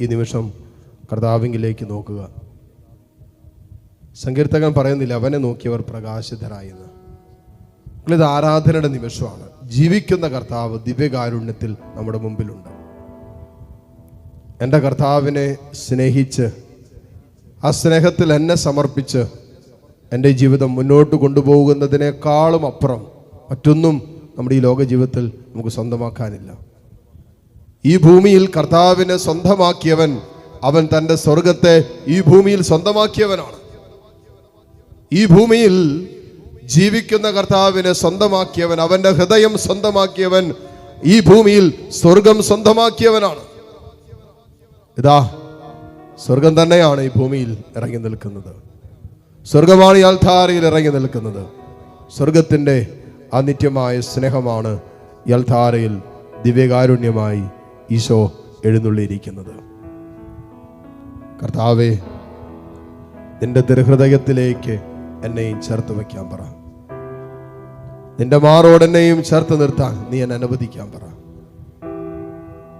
ഈ നിമിഷം കർത്താവിങ്കിലേക്ക് നോക്കുക. സങ്കീർത്തകൻ പറയുന്നില്ല അവനെ നോക്കിയവർ പ്രകാശിതരായെന്ന്. ഇത് ആരാധനയുടെ നിമിഷമാണ്. ജീവിക്കുന്ന കർത്താവ് ദിവ്യകാരുണ്യത്തിൽ നമ്മുടെ മുമ്പിലുണ്ട്. എന്റെ കർത്താവിനെ സ്നേഹിച്ച് ആ സ്നേഹത്തിൽ എന്നെ സമർപ്പിച്ച് എന്റെ ജീവിതം മുന്നോട്ട് കൊണ്ടുപോകുന്നതിനേക്കാളും അപ്പുറം മറ്റൊന്നും നമ്മുടെ ഈ ലോക ജീവിതത്തിൽ നമുക്ക് സ്വന്തമാക്കാനില്ല. ഈ ഭൂമിയിൽ കർത്താവിന് സ്വന്തമാക്കിയവൻ അവൻ തന്റെ സ്വർഗത്തെ ഈ ഭൂമിയിൽ സ്വന്തമാക്കിയവനാണ്. ഈ ഭൂമിയിൽ ജീവിക്കുന്ന കർത്താവിനെ സ്വന്തമാക്കിയവൻ അവന്റെ ഹൃദയം സ്വന്തമാക്കിയവൻ ഈ ഭൂമിയിൽ സ്വർഗം സ്വന്തമാക്കിയവനാണ്. ഇതാ സ്വർഗം തന്നെയാണ് ഈ ഭൂമിയിൽ ഇറങ്ങി നിൽക്കുന്നത്. സ്വർഗമാണ് ഈ അൽധാരയിൽ ഇറങ്ങി നിൽക്കുന്നത്. സ്വർഗത്തിന്റെ അനിത്യമായ സ്നേഹമാണ് ഈ അൽധാരയിൽ ദിവ്യകാരുണ്യമായി ഈശോ എഴുന്നള്ളിയിരിക്കുന്നത്. കർത്താവേ നിന്റെ ദൃഹൃദയത്തിലേക്ക് എന്നെയും ചേർത്ത് വയ്ക്കാൻ പറ. നിന്റെ മാറോട് എന്നെയും ചേർത്ത് നിർത്താൻ നീ എന്നെ അനുവദിക്കാൻ പറ.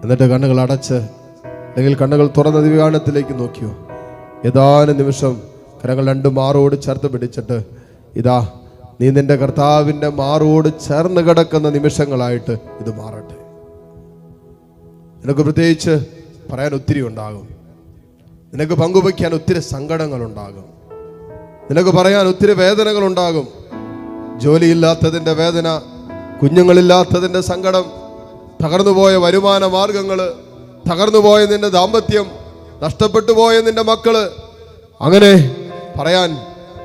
എന്നിട്ട് കണ്ണുകൾ അടച്ച് അല്ലെങ്കിൽ കണ്ണുകൾ തുറന്ന ദിവ്യാനത്തിലേക്ക് നോക്കിയോ. ഏതാനും നിമിഷം കരങ്ങൾ രണ്ടു മാറോട് ചേർത്ത് പിടിച്ചിട്ട് ഇതാ നീ നിന്റെ കർത്താവിന്റെ മാറോട് ചേർന്ന് കിടക്കുന്ന നിമിഷങ്ങളായിട്ട് ഇത് മാറട്ടെ. നിനക്ക് പ്രത്യേകിച്ച് പറയാൻ ഒത്തിരി ഉണ്ടാകും. നിനക്ക് പങ്കുവയ്ക്കാൻ ഒത്തിരി സങ്കടങ്ങളുണ്ടാകും. നിനക്ക് പറയാൻ ഒത്തിരി വേദനകളുണ്ടാകും. ജോലിയില്ലാത്തതിന്റെ വേദന കുഞ്ഞുങ്ങളില്ലാത്തതിന്റെ സങ്കടം തകർന്നുപോയ വരുമാന മാർഗങ്ങൾ തകർന്നുപോയ നിന്റെ ദാമ്പത്യം നഷ്ടപ്പെട്ടു പോയ നിന്റെ മക്കൾ. അങ്ങനെ പറയാൻ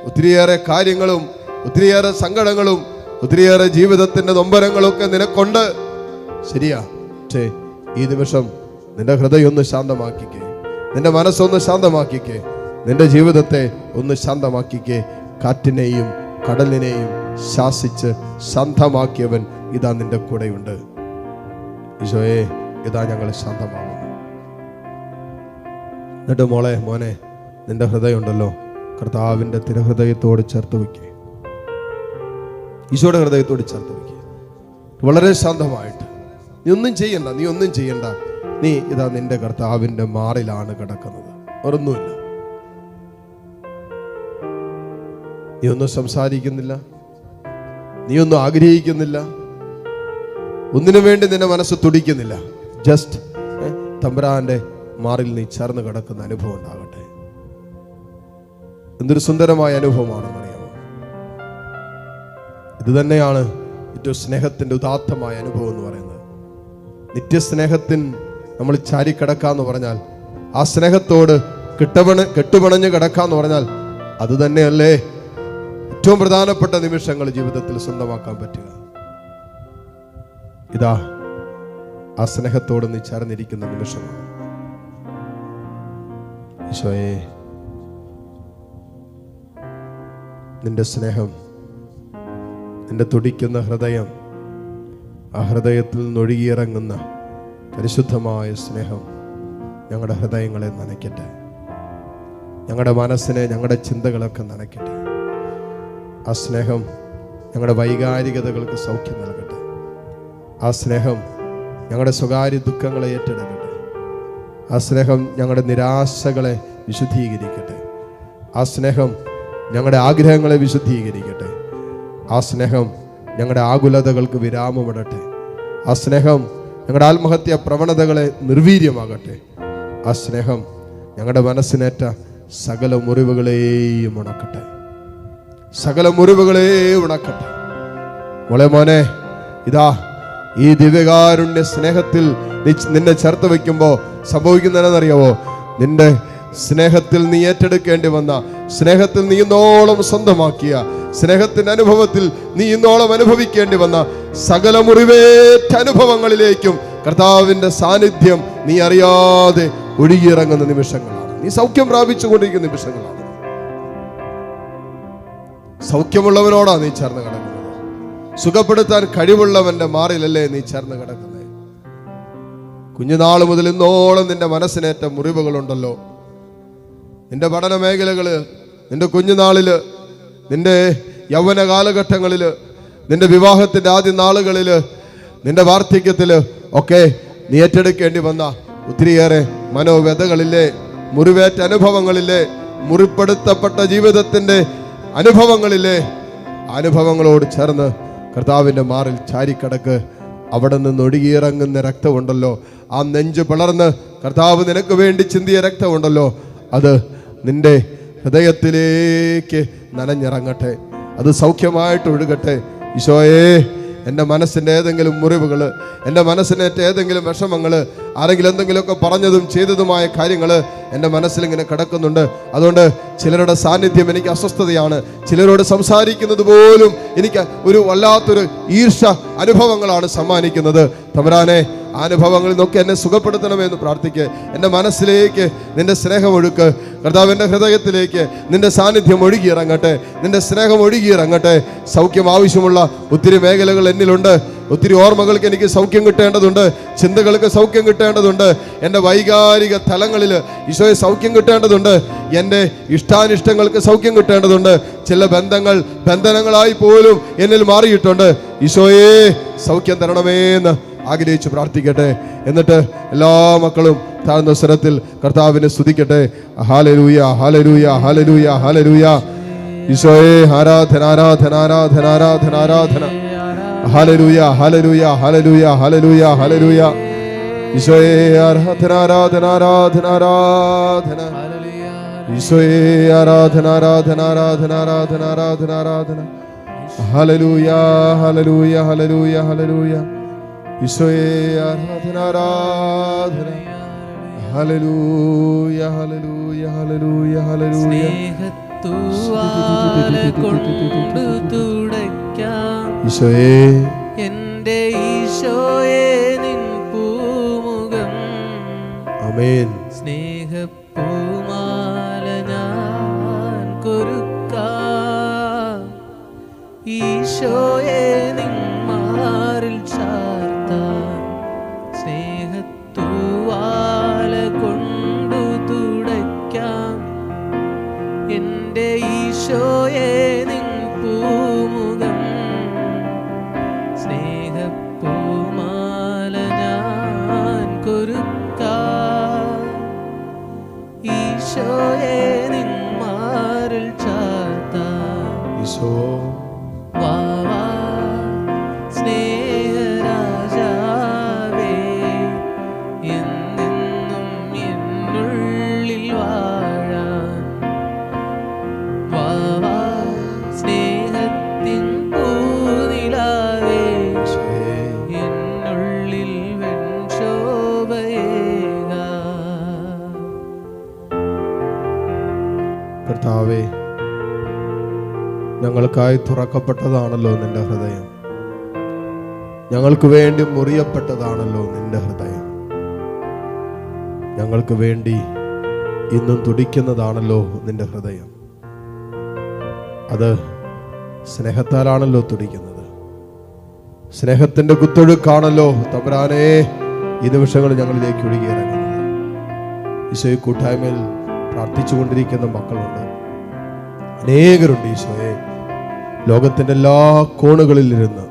ഒത്തിരിയേറെ കാര്യങ്ങളും ഒത്തിരിയേറെ സങ്കടങ്ങളും ഒത്തിരിയേറെ ജീവിതത്തിന്റെ നൊമ്പരങ്ങളൊക്കെ നിനക്കുണ്ട്. ശരിയാ. പക്ഷേ ഈ നിമിഷം നിന്റെ ഹൃദയം ഒന്ന് ശാന്തമാക്കിക്കേ. നിന്റെ മനസ്സൊന്ന് ശാന്തമാക്കിക്കേ. നിന്റെ ജീവിതത്തെ ഒന്ന് ശാന്തമാക്കിക്കേ. കാറ്റിനെയും കടലിനെയും ശാസിച്ച് ശാന്തമാക്കിയവൻ ഇതാ നിന്റെ കൂടെയുണ്ട്. ഈശോയെ ഇതാ ഞങ്ങൾ ശാന്തമാകുന്നു എന്നിട്ട് മോളെ മോനെ നിന്റെ ഹൃദയമുണ്ടല്ലോ. കർത്താവിന്റെ തിരഹൃദയത്തോട് ചേർത്ത് വയ്ക്കേ. ഈശോയുടെ ഹൃദയത്തോട് ചേർത്ത് വയ്ക്കേ. വളരെ ശാന്തമായിട്ട്. നീ ഒന്നും ചെയ്യണ്ട നീ ഒന്നും ചെയ്യണ്ട. നീ ഇതാ നിന്റെ കർത്താവിന്റെ മാറിലാണ് കിടക്കുന്നത്. ഒന്നുമില്ല നീ ഒന്നും സംസാരിക്കുന്നില്ല. നീ ഒന്നും ആഗ്രഹിക്കുന്നില്ല. ഒന്നിനു വേണ്ടി നിന്റെ മനസ്സ് തുടിക്കുന്നില്ല. ജസ്റ്റ് തമ്പുരാന്റെ മാറിൽ നീ ചേർന്ന് കിടക്കുന്ന അനുഭവം ഉണ്ടാകട്ടെ. എന്തൊരു സുന്ദരമായ അനുഭവമാണ് അറിയാമോ? ഇത് തന്നെയാണ് ഏറ്റവും സ്നേഹത്തിന്റെ ഉദാത്തമായ അനുഭവം എന്ന് പറയുന്നത്. നിത്യസ്നേഹത്തിൻ നമ്മൾ ചാരിക്കിടക്കാന്ന് പറഞ്ഞാൽ ആ സ്നേഹത്തോട് കിട്ടപണ കെട്ടുപണഞ്ഞ് കിടക്കാന്ന് പറഞ്ഞാൽ അത് തന്നെയല്ലേ? ഏറ്റവും പ്രധാനപ്പെട്ട നിമിഷങ്ങൾ ജീവിതത്തിൽ സ്വന്തമാക്കാൻ പറ്റുക. ഇതാ ആ സ്നേഹത്തോട് നീ ചേർന്നിരിക്കുന്ന നിമിഷമാണ് ഈശോയെ നിന്റെ സ്നേഹം നിന്റെ തുടിക്കുന്ന ഹൃദയം ആ ഹൃദയത്തിൽ നിന്നൊഴുകിയിറങ്ങുന്ന പരിശുദ്ധമായ സ്നേഹം ഞങ്ങളുടെ ഹൃദയങ്ങളെ നനയ്ക്കട്ടെ. ഞങ്ങളുടെ മനസ്സിനെ ഞങ്ങളുടെ ചിന്തകളൊക്കെ നനയ്ക്കട്ടെ. ആ സ്നേഹം ഞങ്ങളുടെ വൈകാരികതകൾക്ക് സൗഖ്യം നൽകട്ടെ. ആ സ്നേഹം ഞങ്ങളുടെ സ്വകാര്യ ദുഃഖങ്ങളെ ഏറ്റെടുക്കട്ടെ. ആ സ്നേഹം ഞങ്ങളുടെ നിരാശകളെ വിശുദ്ധീകരിക്കട്ടെ. ആ സ്നേഹം ഞങ്ങളുടെ ആഗ്രഹങ്ങളെ വിശുദ്ധീകരിക്കട്ടെ. ആ സ്നേഹം ഞങ്ങളുടെ ആകുലതകൾക്ക് വിരാമമിടട്ടെ. ആ സ്നേഹം ഞങ്ങളുടെ ആത്മഹത്യ പ്രവണതകളെ നിർവീര്യമാകട്ടെ. ആ സ്നേഹം ഞങ്ങളുടെ മനസ്സിനേറ്റ സകല മുറിവുകളെയും ഉണക്കട്ടെ. സകല മുറിവുകളെയും ഉണക്കട്ടെ. മോളെ മോനെ ഇതാ ഈ ദിവ്യകാരുണ്യ സ്നേഹത്തിൽ നിന്നെ ചേർത്ത് വയ്ക്കുമ്പോൾ സംഭവിക്കുന്നതെന്നറിയാവോ? നിന്റെ സ്നേഹത്തിൽ നീ ഏറ്റെടുക്കേണ്ടി വന്ന സ്നേഹത്തിൽ നീ ഇന്നോളം സ്വന്തമാക്കിയ സ്നേഹത്തിന്റെ അനുഭവത്തിൽ നീ ഇന്നോളം അനുഭവിക്കേണ്ടി വന്ന സകല മുറിവേറ്റ അനുഭവങ്ങളിലേക്കും കർത്താവിന്റെ സാന്നിധ്യം നീ അറിയാതെ ഒഴുകിയിറങ്ങുന്ന നിമിഷങ്ങളാണ്. നീ സൗഖ്യം പ്രാപിച്ചുകൊണ്ടിരിക്കുന്ന നിമിഷങ്ങളാണ്. സൗഖ്യമുള്ളവനോടാണ് നീ ചേർന്ന് കിടക്കുന്നത്. സുഖപ്പെടുത്താൻ കഴിവുള്ളവന്റെ മാറിലല്ലേ നീ ചേർന്ന് കിടക്കുന്നത്? കുഞ്ഞുനാൾ മുതൽ ഇന്നോളം നിന്റെ മനസ്സിനേറ്റ മുറിവുകളുണ്ടല്ലോ. നിന്റെ പഠന മേഖലകൾ നിന്റെ കുഞ്ഞുനാളിൽ നിന്റെ യൗവന കാലഘട്ടങ്ങളിൽ നിന്റെ വിവാഹത്തിന്റെ ആദ്യ നാളുകളിൽ നിന്റെ വാർദ്ധക്യത്തിൽ ഒക്കെ നീ ഏറ്റെടുക്കേണ്ടി വന്ന ഒത്തിരിയേറെ മനോവ്യതകളില്ലേ മുറിവേറ്റ അനുഭവങ്ങളില്ലേ മുറിപ്പെടുത്തപ്പെട്ട ജീവിതത്തിന്റെ അനുഭവങ്ങളില്ലേ അനുഭവങ്ങളോട് ചേർന്ന് കർത്താവിന്റെ മാറിൽ ചാരിക്കടക്ക്. അവിടെ നിന്ന് ഒഴുകിയിറങ്ങുന്ന രക്തമുണ്ടല്ലോ. ആ നെഞ്ച് പിളർന്ന് കർത്താവ് നിനക്ക് വേണ്ടി ചിന്തിയ രക്തമുണ്ടല്ലോ. അത് നിന്റെ ഹൃദയത്തിലേക്ക് നനഞ്ഞിറങ്ങട്ടെ. അത് സൗഖ്യമായിട്ട് ഒഴുകട്ടെ. ഈശോയേ എന്റെ മനസ്സിന്റെ ഏതെങ്കിലും മുറിവുകൾ എന്റെ മനസ്സിനേറ്റ ഏതെങ്കിലും വിഷമങ്ങൾ ആരെങ്കിലും എന്തെങ്കിലുമൊക്കെ പറഞ്ഞതും ചെയ്തതുമായ കാര്യങ്ങൾ എന്റെ മനസ്സിലിങ്ങനെ കിടക്കുന്നുണ്ട്. അതുകൊണ്ട് ചിലരുടെ സാന്നിധ്യം എനിക്ക് അസ്വസ്ഥതയാണ്. ചിലരോട് സംസാരിക്കുന്നത് പോലും എനിക്ക് ഒരു വല്ലാത്തൊരു ഈർഷ അനുഭവങ്ങളാണ് സമ്മാനിക്കുന്നത്. തമരാനെ അനുഭവങ്ങളിൽ നിന്നൊക്കെ എന്നെ സുഖപ്പെടുത്തണമെന്ന് പ്രാർത്ഥിക്കുക എന്റെ മനസ്സിലേക്ക് നിന്റെ സ്നേഹം ഒഴുക്ക് കർത്താവിന്റെ ഹൃദയത്തിലേക്ക് നിന്റെ സാന്നിധ്യം ഒഴുകിയിറങ്ങട്ടെ. നിന്റെ സ്നേഹം ഒഴുകിയിറങ്ങട്ടെ. സൗഖ്യം ആവശ്യമുള്ള ഒത്തിരി മേഖലകൾ എന്നിലുണ്ട്. ഒത്തിരി ഓർമ്മകൾക്ക് എനിക്ക് സൗഖ്യം കിട്ടേണ്ടതുണ്ട് ചിന്തകൾക്ക് സൗഖ്യം കിട്ടേണ്ടതുണ്ട്. എന്റെ വൈകാരിക തലങ്ങളിൽ ഈശോയെ സൗഖ്യം കിട്ടേണ്ടതുണ്ട്. എന്റെ ഇഷ്ടാനിഷ്ടങ്ങൾക്ക് സൗഖ്യം കിട്ടേണ്ടതുണ്ട്. ചില ബന്ധങ്ങൾ ബന്ധനങ്ങളായി പോലും എന്നിൽ മാറിയിട്ടുണ്ട്. ഈശോയെ സൗഖ്യം തരണമേന്ന് ആഗ്രഹിച്ച് പ്രാർത്ഥിക്കട്ടെ. എന്നിട്ട് എല്ലാ മക്കളും താഴ്ന്ന സ്വരത്തിൽ കർത്താവിനെ സ്തുതിക്കട്ടെ. ഹാലരൂയ ഹാലരൂയ ഹാലരൂയ ഹാലരൂയ ഈശോയെ ആരാധന ആരാധന ആരാധന ആരാധന ആരാധന. ഹാലരൂയ ഹലരൂയ ഹലരൂയ ഹലരൂയ ഹലരൂയ ഈശോയെ ആരാധന ആരാധന ആരാധന ആരാധന. ഈശോയെ ആരാധന ആരാധന ആരാധന ആരാധന ആരാധന ആരാധന. ഹലരൂയ ഹലരൂയ ഹലലൂയ ഹലലൂയ ഈശോയെ ആരാധന ആരാധന. ഹലലൂയ ഹലലൂയ ഹലലൂയ ഹലലൂയ സ്നേഹത്തൂവാല കൊണ്ടു ഈശോയെ. എന്റെ ഈശോയെ നിൻ പൂമുഖം. അമേൻ സ്നേഹപ്പൂമാല ഞാൻ കൊരുക്ക. ഈശോയെ ഈശോ വാ വാ സ്നേഹരാജാവേ എന്നെന്നും എന്നുള്ളിൽ വാഴാൻ. വാ വാ സ്നേഹത്തിൻ പൂനിലാവേ എന്നുള്ളിൽ വെൺശോഭയേകാ. കർത്താവേ ഞങ്ങൾക്കായി തുറക്കപ്പെട്ടതാണല്ലോ നിന്റെ ഹൃദയം. ഞങ്ങൾക്ക് വേണ്ടി മുറിയപ്പെട്ടതാണല്ലോ നിന്റെ ഹൃദയം. ഞങ്ങൾക്ക് വേണ്ടി ഇന്നും തുടിക്കുന്നതാണല്ലോ നിന്റെ ഹൃദയം. അത് സ്നേഹത്താലാണല്ലോ തുടിക്കുന്നത്. സ്നേഹത്തിന്റെ കുത്തൊഴുക്കാണല്ലോ തമ്പരാനെ ഈ നിമിഷങ്ങൾ ഞങ്ങളിലേക്ക് ഒഴുകിയിറങ്ങുന്നത്. ഈശോയെ കൂട്ടായ്മയിൽ പ്രാർത്ഥിച്ചുകൊണ്ടിരിക്കുന്ന മക്കളുണ്ട്. അനേകരുണ്ട് ഈശോയെ. ലോകത്തിന്റെ എല്ലാ കോണുകളിൽ ഇരുന്ന്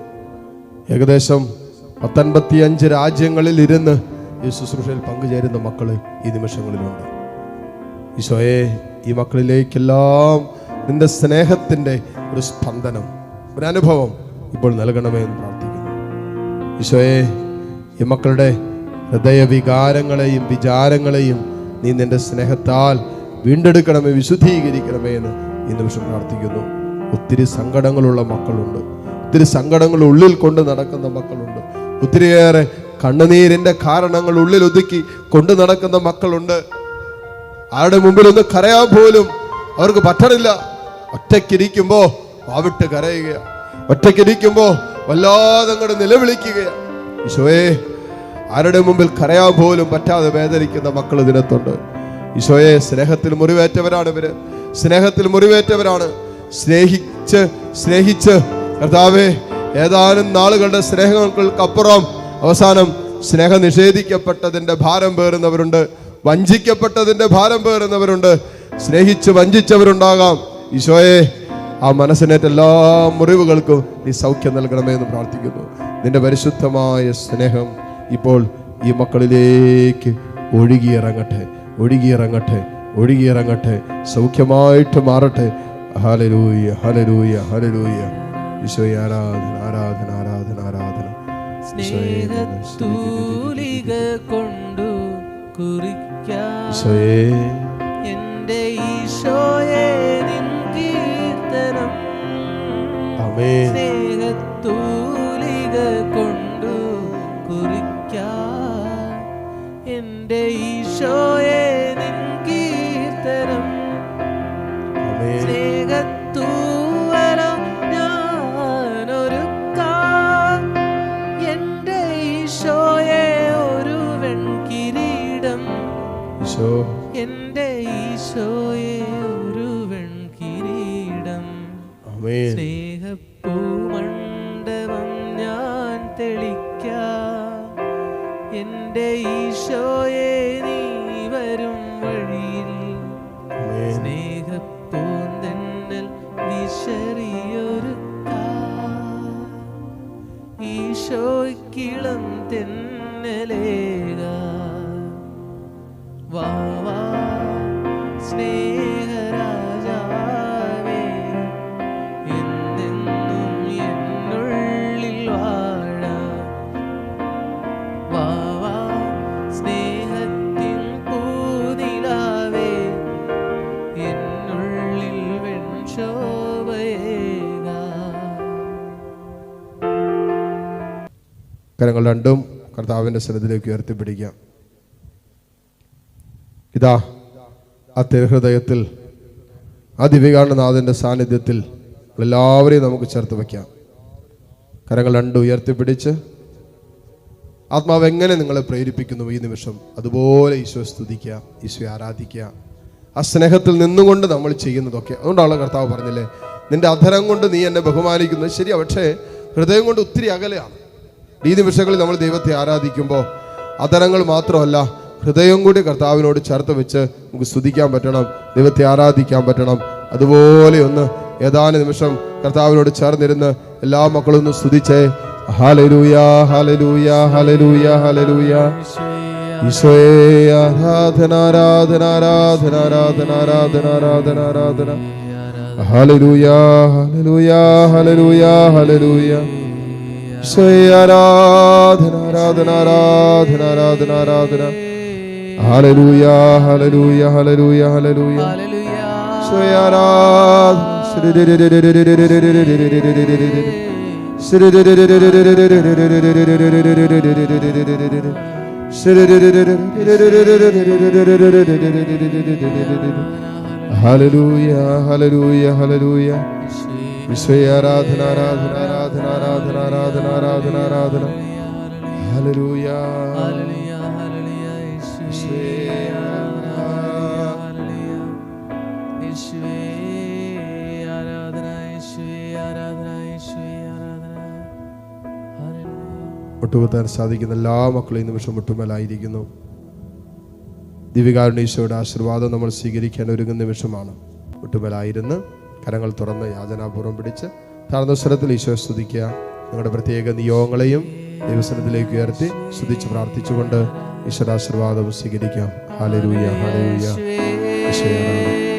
ഏകദേശം പത്തൊൻപത്തി അഞ്ച് രാജ്യങ്ങളിൽ ഇരുന്ന് ഈ ശുശ്രൂഷയിൽ പങ്കുചേരുന്ന മക്കൾ ഈ നിമിഷങ്ങളിലുണ്ട്. ഈശോയെ ഈ മക്കളിലേക്കെല്ലാം നിന്റെ സ്നേഹത്തിന്റെ ഒരു സ്പന്ദനം ഒരു അനുഭവം ഇപ്പോൾ നൽകണമേ എന്ന് പ്രാർത്ഥിക്കുന്നു. ഈശോയെ ഈ മക്കളുടെ ഹൃദയവികാരങ്ങളെയും വിചാരങ്ങളെയും നീ നിന്റെ സ്നേഹത്താൽ വീണ്ടെടുക്കണമേ വിശുദ്ധീകരിക്കണമേ എന്ന് ഈ നിമിഷം പ്രാർത്ഥിക്കുന്നു. ഒത്തിരി സങ്കടങ്ങളുള്ള മക്കളുണ്ട്. ഒത്തിരി സങ്കടങ്ങൾ ഉള്ളിൽ കൊണ്ട് നടക്കുന്ന മക്കളുണ്ട്. ഒത്തിരിയേറെ കണ്ണുനീരിന്റെ കാരണങ്ങൾ ഉള്ളിൽ ഒതുക്കി കൊണ്ടു നടക്കുന്ന മക്കളുണ്ട്. ആരുടെ മുമ്പിൽ ഒന്ന് കരയാൻ പോലും അവർക്ക് പറ്റണില്ല. ഒറ്റയ്ക്കിരിക്കുമ്പോൾ വാവിട്ട് കരയുകയാണ്. ഒറ്റയ്ക്കിരിക്കുമ്പോൾ വല്ലാതെ അങ്ങോട്ട് നിലവിളിക്കുക ഈശോയെ ആരുടെ മുമ്പിൽ കരയാൻ പോലും പറ്റാതെ വേദനിക്കുന്ന മക്കൾ ഇതിനകത്തുണ്ട്. ഈശോയെ സ്നേഹത്തിൽ മുറിവേറ്റവരാണ് ഇവർ. സ്നേഹത്തിൽ മുറിവേറ്റവരാണ്. സ്നേഹിച്ച് സ്നേഹിച്ച്. കർത്താവെ ഏതാനും നാളുകളുടെ സ്നേഹങ്ങൾക്കപ്പുറം അവസാനം സ്നേഹം നിഷേധിക്കപ്പെട്ടതിന്റെ ഭാരം പേറുന്നവരുണ്ട് വഞ്ചിക്കപ്പെട്ടതിന്റെ ഭാരം പേറുന്നവരുണ്ട്. സ്നേഹിച്ച് വഞ്ചിച്ചവരുണ്ടാകാം. ഈശോയെ ആ മനസ്സിനേറ്റ എല്ലാ മുറിവുകൾക്കും നീ സൗഖ്യം നൽകണമേ എന്ന് പ്രാർത്ഥിക്കുന്നു. നിന്റെ പരിശുദ്ധമായ സ്നേഹം ഇപ്പോൾ ഈ മക്കളിലേക്ക് ഒഴുകിയിറങ്ങട്ടെ ഒഴുകിയിറങ്ങട്ടെ ഒഴുകിയിറങ്ങട്ടെ സൗഖ്യമായിട്ട് മാറട്ടെ. ഹലരൂയ ഹലരൂയ ഹലരൂയ ഈശോയെ ആരാധന ആരാധന ആരാധന ആരാധന. സ്നേഹത്തൂലിക കൊണ്ടു കുറിക്കാം ഈശോയെ ഈശോയെ ഒരു വെൺകിരീടം സ്നേഹപ്പൂമണ്ഡപം ഞാൻ തെളിക്കാം. എന്റെ ഈശോയെ നീ വരും വഴിയിൽ. സ്നേഹപ്പൂന്തന്നൽ വിശറിയൊരുക്കാം. ഈശോയ്ക്കിളം തെന്നലേക. വാ വാ. കരങ്ങൾ രണ്ടും കർത്താവിന്റെ സന്നിധിയിലേക്ക് ഉയർത്തിപ്പിടിക്കാം. ഇതാ ആ തിരുഹൃദയത്തിൽ ആ ദിവ്യകാരണനാഥന്റെ സാന്നിധ്യത്തിൽ എല്ലാവരെയും നമുക്ക് ചേർത്ത് വയ്ക്കാം. കരങ്ങൾ രണ്ടും ഉയർത്തിപ്പിടിച്ച് ആത്മാവ് എങ്ങനെ നിങ്ങളെ പ്രേരിപ്പിക്കുന്നു ഈ നിമിഷം? അതുപോലെ ഈശോ സ്തുതിക്കുക ഈശോയെ ആരാധിക്കുക. ആ സ്നേഹത്തിൽ നിന്നുകൊണ്ട് നമ്മൾ ചെയ്യുന്നതൊക്കെ. അതുകൊണ്ടാണ് കർത്താവ് പറഞ്ഞില്ലേ നിന്റെ അധരം കൊണ്ട് നീ എന്നെ ബഹുമാനിക്കുന്നത് ശരിയാ പക്ഷേ ഹൃദയം കൊണ്ട് ഒത്തിരി അകലെയാണ്. ഈ നിമിഷങ്ങളിൽ നമ്മൾ ദൈവത്തെ ആരാധിക്കുമ്പോൾ അധരങ്ങൾ മാത്രമല്ല ഹൃദയം കൂടി കർത്താവിനോട് ചേർത്ത് വെച്ച് നമുക്ക് സ്തുതിക്കാൻ പറ്റണം ദൈവത്തെ ആരാധിക്കാൻ പറ്റണം. അതുപോലെ ഒന്ന് ഏതാനും നിമിഷം കർത്താവിനോട് ചേർന്നിരുന്ന് എല്ലാ മക്കളും ഒന്ന് സ്തുതിച്ചേ. ഹാലലൂയ ഹാലലൂയ ഹാലലൂയ ഹാലലൂയ ഈശോയെ ആരാധന ആരാധന ആരാധന ആരാധന ആരാധന ആരാധന ആരാധന. ഹാലലൂയ ഹാലലൂയ ഹാലലൂയ ഹാലലൂയ ഈശോയെ ആരാധന ആരാധന ആരാധന ആരാധന ആരാധന. ഹാലലൂയ ഹാലലൂയ ഹാലലൂയ ഹാലലൂയ ഹല്ലേലൂയ. ഹല്ലേലൂയ ഹല്ലേലൂയ ഈശോയെ ആരാധന ആരാധന ആരാധന ആരാധന ആരാധന ആരാധന ആരാധന ഹല്ലേലൂയ ഹല്ലേലൂയ. മുട്ടുകുത്താൻ സാധിക്കുന്ന എല്ലാ മക്കളും ഈ നിമിഷം മുട്ടുമേലായിരിക്കുന്നു ദിവികാരുണീശോയുടെ ആശീർവാദം നമ്മൾ സ്വീകരിക്കാൻ ഒരുങ്ങുന്ന നിമിഷമാണ്. മുട്ടുമേലായിരുന്ന് കരങ്ങൾ തുറന്ന് യാചനാപൂർവം പിടിച്ച് താഴ്ന്ന സ്വരത്തിൽ ഈശോ സ്തുതിക്കുക. നിങ്ങളുടെ പ്രത്യേക നിയോഗങ്ങളെയും ദൈവസനത്തിലേക്ക് ഉയർത്തി സ്തുതിച്ച് പ്രാർത്ഥിച്ചുകൊണ്ട് ഈശ്വരാശീർവാദം സ്വീകരിക്കാം. ഹാലരൂയ ഹാലരൂയ ഈശോയെ